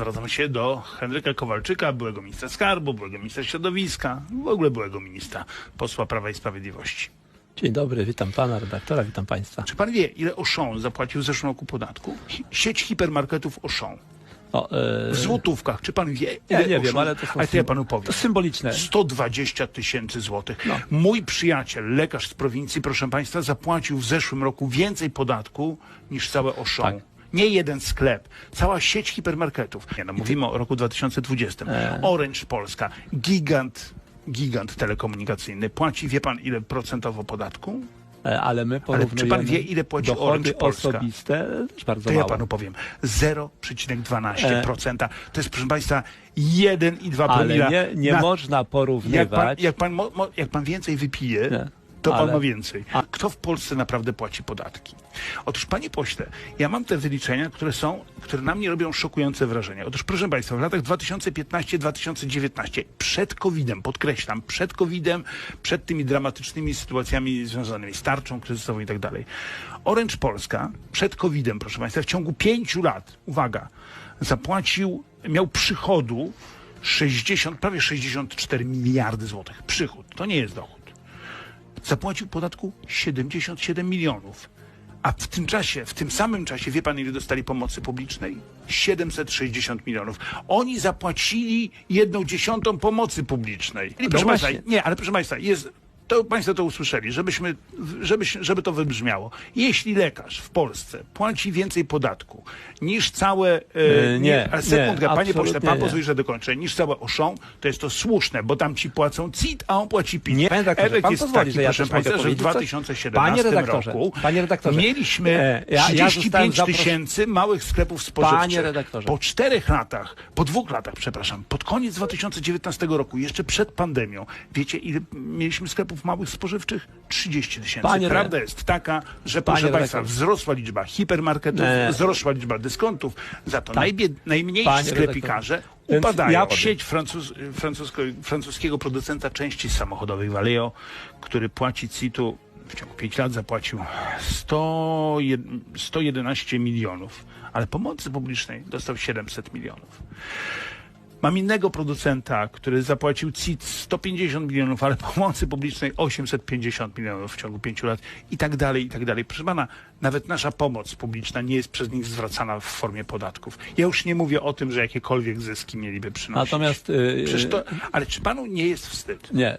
Zwracam się do Henryka Kowalczyka, byłego ministra skarbu, byłego ministra środowiska, w ogóle byłego ministra posła Prawa i Sprawiedliwości. Dzień dobry, witam pana redaktora, witam państwa. Czy pan wie, ile Auchan zapłacił w zeszłym roku podatku? Sieć hipermarketów Auchan. O, e, W złotówkach. Czy pan wie, Ja nie Auchan- wiem, ale to są Ale to ja panu powiem. to symboliczne. 120 tysięcy złotych. No. Mój przyjaciel, lekarz z prowincji, proszę państwa, zapłacił w zeszłym roku więcej podatku niż całe Auchan. Tak. Nie jeden sklep, cała sieć hipermarketów. Nie, no, mówimy o roku 2020. E. Orange Polska, gigant, gigant telekomunikacyjny. Płaci, wie pan, ile procentowo podatku? E, Ale my porównujemy czy pan wie, ile płaci Orange Polska? osobiste też bardzo To ja mało. panu powiem. 0,12%. To jest, proszę państwa, 1,2 Ale promila. nie, nie na- można jak pan, porównywać. jak, pan, mo, mo, jak pan więcej wypije, Nie. To pan Ale- ma więcej. A- Kto w Polsce naprawdę płaci podatki? Otóż, panie pośle, ja mam te wyliczenia, które są, które na mnie robią szokujące wrażenie. Otóż, proszę państwa, w latach 2015-2019, przed COVID-em, podkreślam, przed COVID-em, przed tymi dramatycznymi sytuacjami związanymi z tarczą kryzysową i tak dalej, Orange Polska przed COVID-em, proszę państwa, w ciągu pięciu lat, uwaga, zapłacił, miał przychodu 60, prawie 64 miliardy złotych. Przychód, to nie jest dochód zapłacił podatku 77 milionów. A w tym czasie, w tym samym czasie, wie pan ile dostali pomocy publicznej? 760 milionów. Oni zapłacili jedną dziesiątą pomocy publicznej. No proszę państwa, nie, ale proszę państwa, jest, to państwo to usłyszeli, żebyśmy, żeby, żeby to wybrzmiało. Jeśli lekarz w Polsce płaci więcej podatku niż całe... E, E, nie, ale sekundkę, nie, panie pośle, pan nie. pozwoli, że dokończę. Niż całe Auchan, to jest to słuszne, bo tam ci płacą CIT, a on płaci PIT. Nie, panie redaktorze, pan jest pozwoli, taki, że ja proszę państwa, że w powiedzieć coś? 2017 Panie roku panie redaktorze, mieliśmy e, ja- ja zostałem 35 zapros- tysięcy małych sklepów spożywczych. Panie redaktorze. Po czterech latach, po dwóch latach, przepraszam, pod koniec 2019 roku, jeszcze przed pandemią, wiecie ile mieliśmy sklepów małych spożywczych? 30 tysięcy. Panie re- Prawda jest taka, że Panie proszę państwa, redaktorze. wzrosła liczba hipermarketów, Nie. wzrosła liczba dyskontów, za to najbied, najmniejsi Panie sklepikarze redaktorze. Więc upadają ja sieć francuz, francusko, francuskiego producenta części samochodowej Valeo, który płaci CIT-u w ciągu 5 lat zapłacił 100, jed- 111 milionów, ale pomocy publicznej dostał 700 milionów. Mam innego producenta, który zapłacił CIT 150 milionów, ale pomocy publicznej 850 milionów w ciągu 5 lat i tak dalej, i tak dalej. Proszę pana, nawet nasza pomoc publiczna nie jest przez nich zwracana w formie podatków. Ja już nie mówię o tym, że jakiekolwiek zyski mieliby przynosić. Natomiast, y, Przecież to, ale czy panu nie jest wstyd? Nie,